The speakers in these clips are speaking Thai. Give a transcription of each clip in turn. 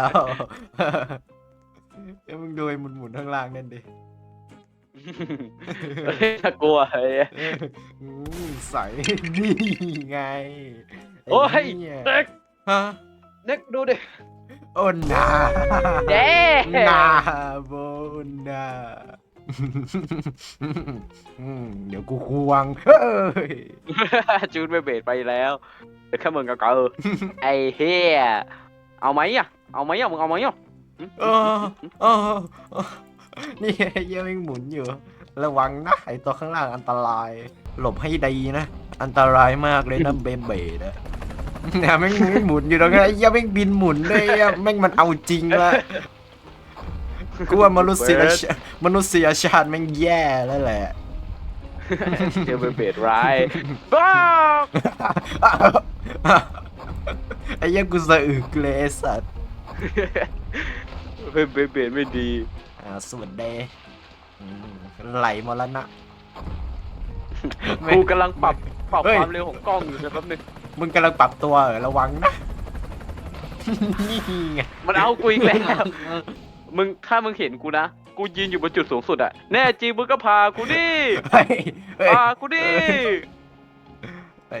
อ้าวเอ้ยมึงดูไอ้หมุนๆข้างล่างนั่นดิเฮ้ยน่ากลัวเฮ้ย อืมใส่นี่ไงไโอ้ยเหี้ยเด็กฮะเด็กดูดิโอ้นาเด้นาโบนาอืมเดี๋ยวกูควงเฮ้ยจูนไปเบสไปแล้วเด็กแค่มึงก็เกอไอ้เฮียเอาไหมอะ เอาไหมอะมึงเอาไหมอะเออเออเออนี่ไอ้เหี้ยังหมุนอยู่ ระวังนะไอตัวข้างล่างอันตราย หลบให้ดีนะ อันตรายมากเลยนะเบมเบดอะเนี่ยแม่งไม่หมุนอยู่ตรงนั้นไอ้เหี้ยังแม่งบินหมุนเลยอะแม่งมันเอาจริงละกูว่ามนุษยชาติมนุษยชาติแม่งแย่แล้วแหละ เจอไปเบสร้ายบ้าไอ้เหี้ยังกูสะอึกเลยไอ้สัตว์ เบสเบสเบสไม่ดี อ่าสวัสดีอืมไหลมรณะกูกำลังปรับปรับเฮ้ย ความเร็วของกล้องอยู่นะแป๊บนึงมึงกำลังปรับตัวเหรอระวังนะ นี่ไงมันเอากูอีกแล้ว มึงถ้ามึงเห็นกูนะ กูยืนอยู่บนจุดสูงสุดอะแน่จริงมึงก็พากูดิเฮ้ยเฮ้ยพากูดิไอ้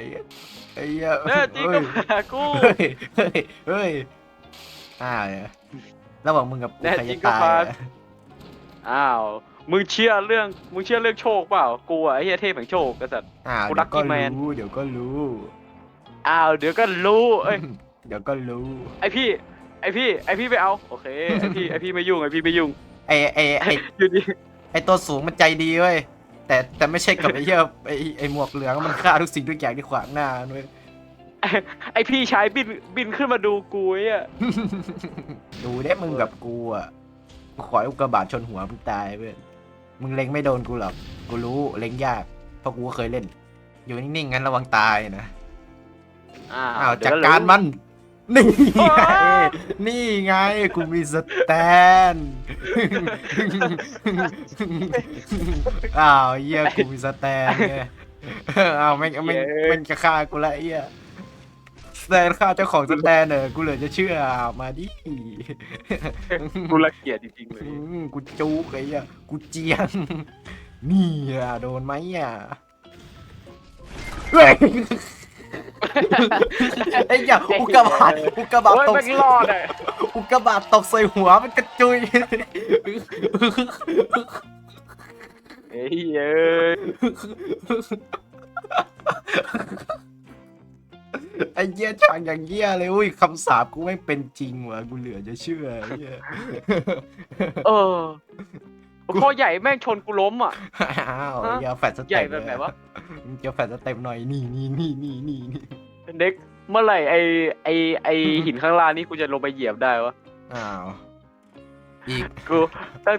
ไอ้เหี้ยแน่จริงก็พากู เฮ้ยเฮ้ยเฮ้ย อ่าระหว่างมึงกับกูแน่ใครจริจะงก็ตายพาอะอ้าว มึงเชื่อเรื่อง มึงเชื่อเรื่องโชคเปล่า กูอะไอ้เหี้ยเทพแห่งโชคกษัตริย์อ่ากูเดี๋ยวก็ Lucky Man รู้เดี๋ยวก็รู้ อ้าว เดี๋ยวก็รู้ เอ้ย เดี๋ยวก็รู้ ไอพี่ ไอพี่ ไอพี่ไปเอา โอเค ไอพี่ ไอพี่ไม่ยุ่ง ไอพี่ไม่ยุ่ง ไอ้ไอ้ไอ้อยู่ดี ไอ้ตัวสูงมันใจดีเว้ยแต่แต่ไม่ใช่กับไอ้เหี้ยไอ้ไอ้หมวกเหลืองมันฆ่าทุกสิ่งทุกอย่างที่ขวางหน้าเว้ย ไอพี่ชายบินบินขึ้นมาดูกูไอ้อะดูได้มึงกับกูอะกูขอให้อุกกาบาตชนหัวมึงตายเว้ยมึงเล็งไม่โดนกูหรอกกูรู้เล็งยากเพราะกูก็เคยเล่น อยู่นิ่งๆงั้นระวังตายนะอ้าอ้าววจัดเดี๋ยวการมัน นี่ไงอ้าวนี่ไงกูมีสแตนอ้าวเหี้ยกูมีสแตนไงอ้าวแม่งแม่งแม่งจะฆ่ากูละไอ้เหี้ยส แตนฆ่าเจ้าของสแตนเนอกูเหลือจะเชื่ออ้าวมาดิกูละเกียดจริงๆเลยอืมกูจุกไอ้เหี้ยกูเจียนนี่อะโดนไหมอะเฮ้ยไอ้เหี้ยอุกกาบาตอุกกาบาตโอ้ยตก แม่งรอดอะอุกกาบาตตกใส่หัวมันกระจุย เฮ้ยเอ้ย ไอ้เหี้ยฉากอย่างเหี้ยเลยอุ้ยคำสาปกูไม่เป็นจริงว่ะกูเหลือจะเชื่อไอ้เหี้ยเออพอใหญ่แม่งชนกูล้มอะ อ้าวไอ้เหี้ยแฟดสใหญ่เต็ปแบบไหนวะมึงจะแฟดสเต็ปหน่อยนี่นี่นี่นี่นี่นี่เด็กเมื่อไหร่ไอไอไอหินข้างล่างนี่กูจะลงไปเหยียบได้วะอ้าวอีกกูตั้ง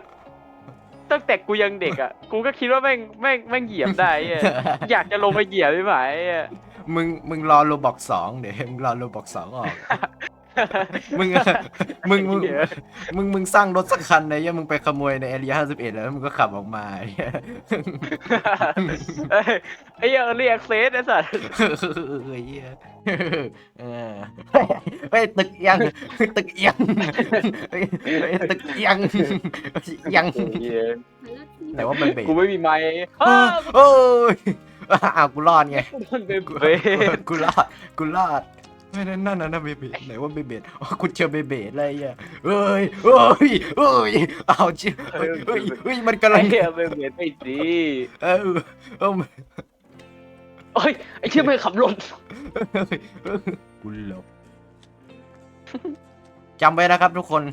ตั้งแต่กูยังเด็กอะ กูก็คิดว่าแม่งแม่งแม่งเหยียบได้อะอยากจะลงไปเหยียบไม่ไหวอะ มึงมึงรอโลบอกสองเดี๋ยวมึงรอโลบอกสองออก มึงมึงมึงเหี้ยมึงมึงสร้างรถสักคันนะเหี้ยมึงไปขโมยในแอเรียห้าสิบเอ็ดแล้วมึงก็ขับออกมาไอ้เหี้ยเอ้ยไอ้เหี้ยเรียกเซสไอ้สัสเฮ้ยเหี้ยเออเฮ้ยตึกเอียังตึกเอียังเฮ้ยเฮ้ยตึกเอียังเอียังแต่ว่ามันเบรกกูไม่มีไม้เออโอ้ย อ้าวกูรอดไง มันเป็นกูเบ้กูรอด กูรอด ไม่นั่นนั่นนะเบเบดไหนว่าเบเบดอ๋อกูเจอเบเบดอะไรอะเอ้ยเอ้ยเอ้ยเอาจิเฮ้ยเฮ้ยเฮ้ยมันกำลัไอ้งเหี้ยเป็นเบ็ดไม่ดีเออเออเอ้ยไอ้เชี่ยไม่ขับรถกูหลบจำไว้นะครับทุกคน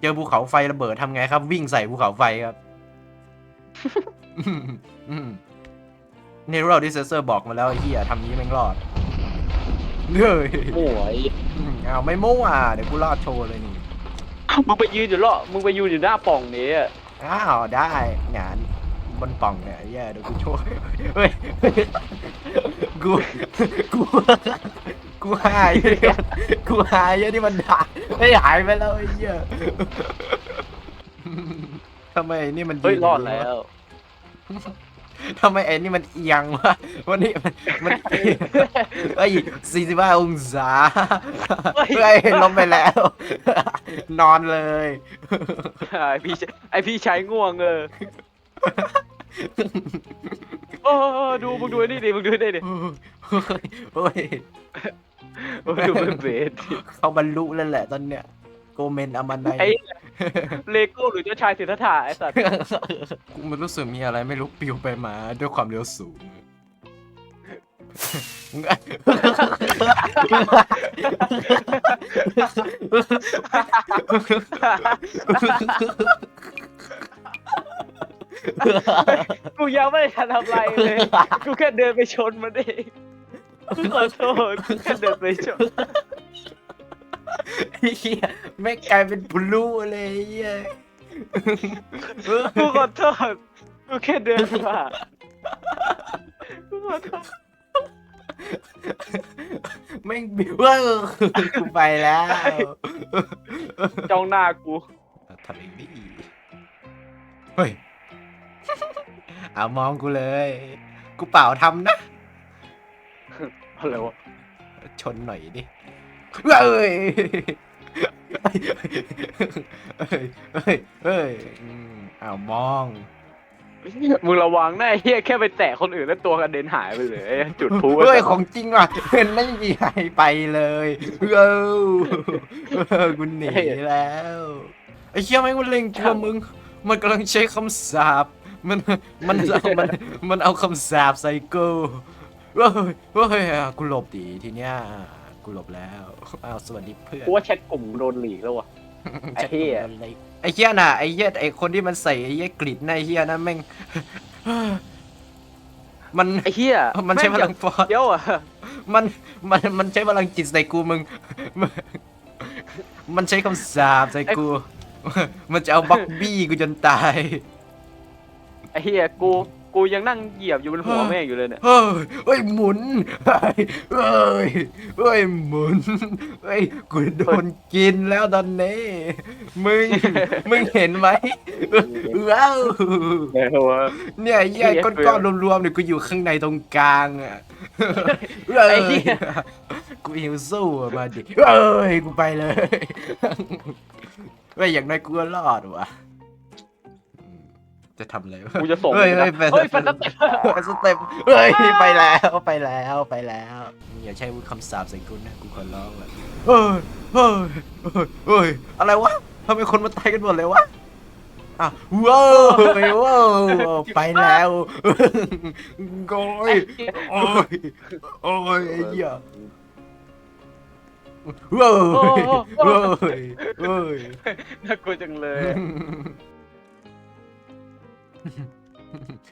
เจอภูเขาไฟระเบิดทำไงครับ วิ่งใส่ภูเขาไฟครับ เนโรดิเซเซอร์บอกมาแล้วไอ้เหี้ยทำนี้แม่งรอดเฮ้ยโอ้ยเอาไม่มั่วเดี๋ยวกูรอดโชว์เลยนี่ มึงไปยืนอยู่ล่อมึงไปยืนอยู่หน้าปล่องนี้อะอ้าวได้งานบนป่องเนี่ยไอ้เหี้ยเดี๋ยวกูโชว์เฮ้ยเฮ้ยกูกูกูหายเนี่ยกูหายเยอะที่มันด่าไม่หายไปแล้วไอ้เหี้ยทำไมนี่มันเฮ้ยนรอดแล้ว ทำไมไอ้นี่มันเอียงวะวันนี้มันมันเอียงเอ้ยสี่สิบห้าองศาเฮ้ยลงไปแล้ว นอนเลยไอพี่ชไอพี่ชายง่วงเออโอ้ดูมึงดูไอ้นี่ดิมึงดูไอ้นี่ดิโอ้ยโอ้ดูเป็นเบสเขาบรรลุแล้วแหละตอนเนี้ย โกเมนอามันไนไอเลโก้หรือเจ้าชายสิทธัตถะไอสัตว์กูมันรู้สึกมีอะไรไม่รู้ปลิวไปมาด้วยความเร็วสูงกูยังไม่ได้ทันทำอะไรเลย กูแค่เดินไปชนมันเองกูขอโทษกูแค่เดินไปชน เฮียไม่กลายเป็นบลูเลยเฮียกูขอโทษกูแค่เดินมากูขอโทษแม่งบิวเว้ยกูไปแล้วจ้องหน้ากูทำเองดิเฮ้ยเอามองกูเลย กูเปล่าทำนะ อะไรวะ ชนหน่อยดิเฮ้ย เฮ้ยเฮ้ยเฮ้ยเฮ้ยอืมอ้าวมอง มึงระวังนะไอ้เฮียแค่ไปแตะคนอื่นแล้วตัวกระเด็นหายไปเลยไอ้จุดพลุเฮ้ยของจริงว่ะเห็นไม่มีใครไปเลยเออเออกูหนีแล้วไอ้เชี่ยแม่งมันเล็งตัวมึง มันกำลังใช้คำสาปมันมันเอามันมันเอาคำสาปใส่กูเฮ้ยเฮ้ยกูหลบดีทีเนี้ย กูหลบแล้วอ้าวสวัสดีเพื่อนกูว่าแชทกลุ่มโดนหลีกแล้ววะไอ้เหี้ยไอ้เหี้ยน่ะไอ้เหี้ยไอ้คนที่มันใส่ไอ้เหี้ยกริดน่ะไอ้เหี้ยนั่นแม่งมันไอ้เฮียมันใช้พลังฟอสเดี๋ยวอะมันมันมันใช้พลังจิตใส่กูมึง มันมันใช้คำสาปใส่กู มันจะเอาบักบี้กูจนตาย ไอ้เฮียกู กูยังนั่งเหยียบอยู่บนหัวแม่งอยู่เลยเนี่ย เฮ้ยเฮ้ยหมุนเฮ้ยเฮ้ยเฮ้ยหมุนเฮ้ยกูโดนกินแล้วตอนนี้ มึง มึงเห็นไหมว้าวเดี๋ยววะเนี่ยไอ้เหี้ยเหี้ยก้อนๆรวมๆเนี่ยกูอยู่ข้างในตรงกลางอะไอ้เหี้ย กูหิวสู้อะมาดิเอ้ยกูไปเลยเฮ้ยอย่างน้อยกูก็รอดว่ะอืม จะทำอะไรวะกูจะส่งเฮ้ยมึงเฮ้นะยเฮ้ยแฟนตาสเต็ปเฮ้ยไปแล้วไปแล้วไปแล้วอย่าใช้วุฒิคำสาปใส่กูนะกูขอร้องละเฮ้ยเฮ้ยเฮ้ยเฮ้ยอะไรวะทำไมคนมาตายกันหมดเลยวะอะว้าวว้าวไปแล้วโอ้ยโอ้ยโอ้ยไอ้เหี้ยว้าวว้าวเฮ้ยน่ากลัวจังเลย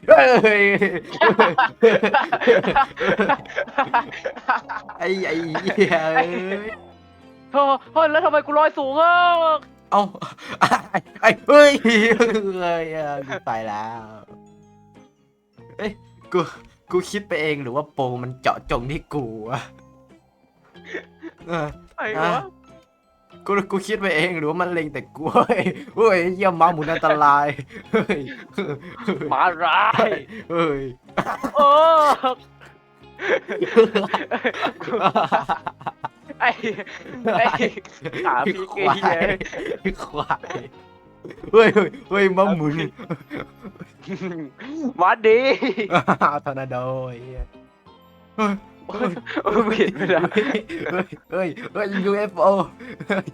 เฮ้ยไอ้ไอ้เหี้ยเอ้ยเฮ้ยเฮ้ยแล้วทำไมกูลอยสูงอะเอาไอ้ไอ้เฮ้ยเฮ้ยอะกูตายแล้วเอ้ยกูกูคิดไปเองหรือว่าโปรมันเจาะจงที่กูอะเออ ไอ้อะวะ กูกูคิดไปเองหรือว่ามันเล็งแต่กูเฮ้ยเฮ้ยเยี่ยมม้าหมุนอันตรายเฮ้ยหมาร้ายเฮ้ยโอ้ไอ้ไอ้ขาพี่เกควายย์ควายเฮ้ยเฮ้ยเฮ้ยม้าหมุนมาดีทอร์นาโดไอ้เหี้ยเฮ้ยเออ ไม่เห็นไม่ได้เฮ้ยเฮ้ยเฮ้ย UFO เฮ้ย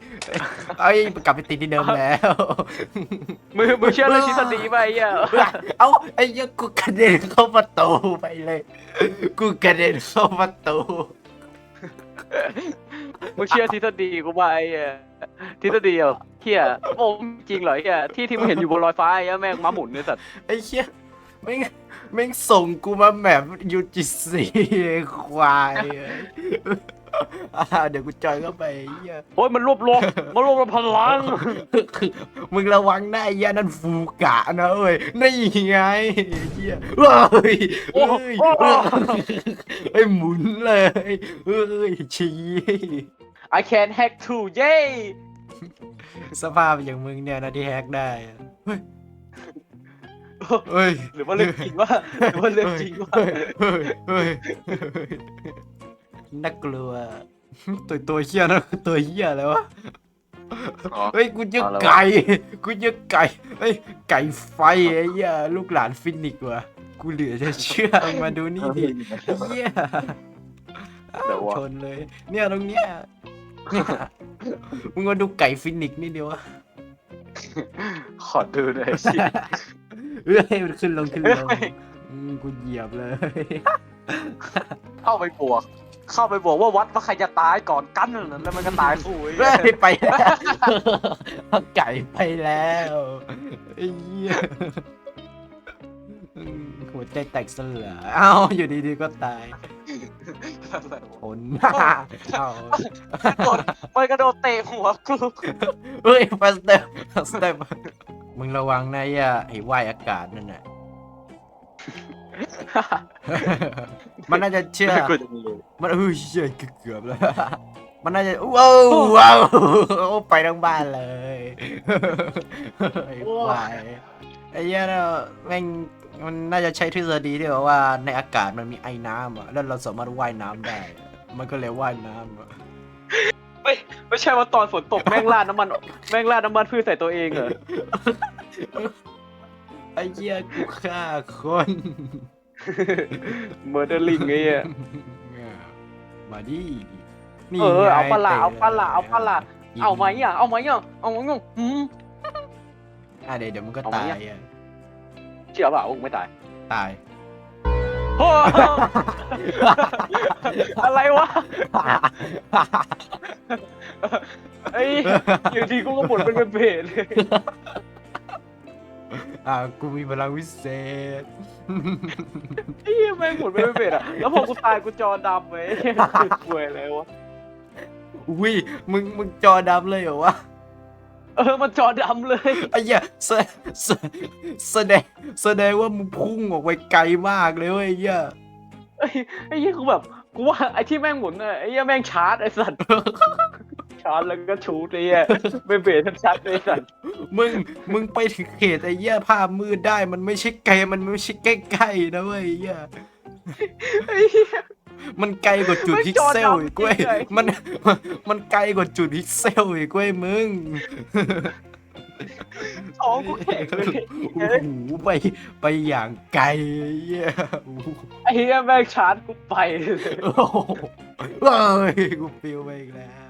เอ้ยกลับไปติดที่เดิมแล้วมือมือเชื่อเรื่องทฤษฎีไปอะเอ้าไอ้เหี้ยกูกระเด็นเข้าประตูไปเลย กูกระเด็นเข้าประตูมึงเชื่อทฤษฎีกูไปอะทฤษฎีอะเฮียโอ้จริงเหรอเฮียที่ที่มึงเห็นอยู่บนลอยฟ้าไอ้แม่งม้าหมุนเนี่ยสัตว์ไอ้เหี้ย แม่งแม่งส่งกูมาแบบยูจิซีควายอ่าเดี๋ยวกูจอยเข้าไปไอ้เหี้ยโอ้ยมันรวบรวมมันรวบรวมพลัง คือมึงระวังนะไอ้เหี้ยนั่นฟูกะนะเว้ยนี่ไงไอ้เหี้ยเฮ้ยเฮ้ยเฮ้ยหมุนเลยเฮ้ยชี้ I can hack too เย้สภาพอย่างมึงเนี่ยนะที่แฮกได้อะเฮ้ย เฮ้ยหรือว่าเรื่องจริงว่าหรือว่าเรื่องจริงว่าเฮ้ยเฮ้ยเฮ้ยเฮ้ยน่ากลัวตัวตัวเหี้ยนะตัวเหี้ยอะไรวะอ๋อ เฮ้ยกูเจอเอาแล้ววะ ไก่กูเจอไก่เฮ้ยไก่ไฟไอ้เหี้ยลูกหลานฟินิกซ์ว่ะกูเหลือจะเชื่อมาดูนี่ดิไอ้เหี้ยเดี๋ยววะ ชนเลย เนี่ยตรงเนี้ยเนี่ยมึงมาดูไก่ฟินิกซ์นี่เดียววะขอดูหน่อยสิ เฮ้ยมันขึ้นลงขึ้นลงอืมกูเหยียบเลย เข้าไปบวก เข้าไปบวกว่าวัดว่าใครจะตายก่อนกันนั่นแล้วมันก็ตายคู่ไอ้เฮ้เหี้ยยไปแล้วเอาไก่ไปแล้วไอ้เหี้ยอืมหัวใจแตกสลายเอ้าอยู่ดีๆก็ตายอะไรวะผล เอ้ากดไปกระโดดเตะหัวกู เฮ้ยฟาสเตอร์ฟาสเตอร์ มึงระวังนะไอ้อะไอ้ว่ายอากาศนั่นน่ะ มันน่าจะเชื่อ กูจะมีมันเฮ้ยเชี่ยเกือบแล้ว มันน่าจะว้าวว้าวไปทั้งบ้านเลยไอ้ควายไอ้เหี้ยเนี่ยแม่งมันน่าจะใช้ทฤษฎีที่แบบว่าในอากาศมันมีไอ้น้ำอะแล้วเราสามารถว่ายน้ำได้ มันก็เลยว่ายน้ำอะ ไม่ใช่ว่าตอนฝนตกแม่งราดน้ำมันแม่งราดน้ำมันพืชใส่ตัวเองเหรอไอ้เหี้ยกูฆ่าคนเมอร์เดอร์ลิงไอ้เหี้ยมาดินี่เออไงเอาปะละตเอาปะละเอาปะละยิงเอาไหมอะเอาไหมอะเอาไหมอะหืมอะเดี๋ยวเดี๋ยวมันก็เอาไหมตายอะอะเชื่อเปล่ามึงไม่ตาย ตายโอ้อะไรวะ ไอ้ยอยู่ดีกูก็หมุนเป็นเป็นเพจเลยอะกูมีพลังวิเศษ ไอ้เหี้ยแม่งหมุนเป็นเป็นเพจอะแล้วพอกูตายกูจอดำไปป่วยเลยวะอุ้ยมึงมึงจอดำเลยเหรอวะเออมันจอดำเลยไอ้เหี้ยแสแสแสดงแสดงว่ามึงพุ่งออกไปไกลมากเลยเว้ยไอ้เหี้ย ไอ้ไอ้เหี้ยกูแบบ กูว่าไอ้ที่แม่งหมุนอะไอ้เหี้ยแม่งชาร์จไอ้สัตว์ ชาร์จแล้วก็ชูดไอ้เหี้ยเป็นเพจชัดๆไอ้สัตว์มึงมึงไปถึงเขตไอ้เหี้ยภาพมืดได้ มันไม่ใช่ไกลมันไม่ใช่ใกล้ๆนะเว้ยไอ้เหี้ยไอ้เหี้ย มันไกลกว่าจุดไม่พิกจอเซลดำอีกเว้ยจริงเลยมันมันมันไกลกว่าจุดพิกเซลอีกเว้ยมึง ท้องกูแข็งเลยโอ้โหไปไปอย่างไกลไอ้เหี้ยโอ้โหไอ้เหี้ยแม่งชาร์จกูไปเลย โอ้โหเฮ้ยกูฟิลไปอีกแล้ว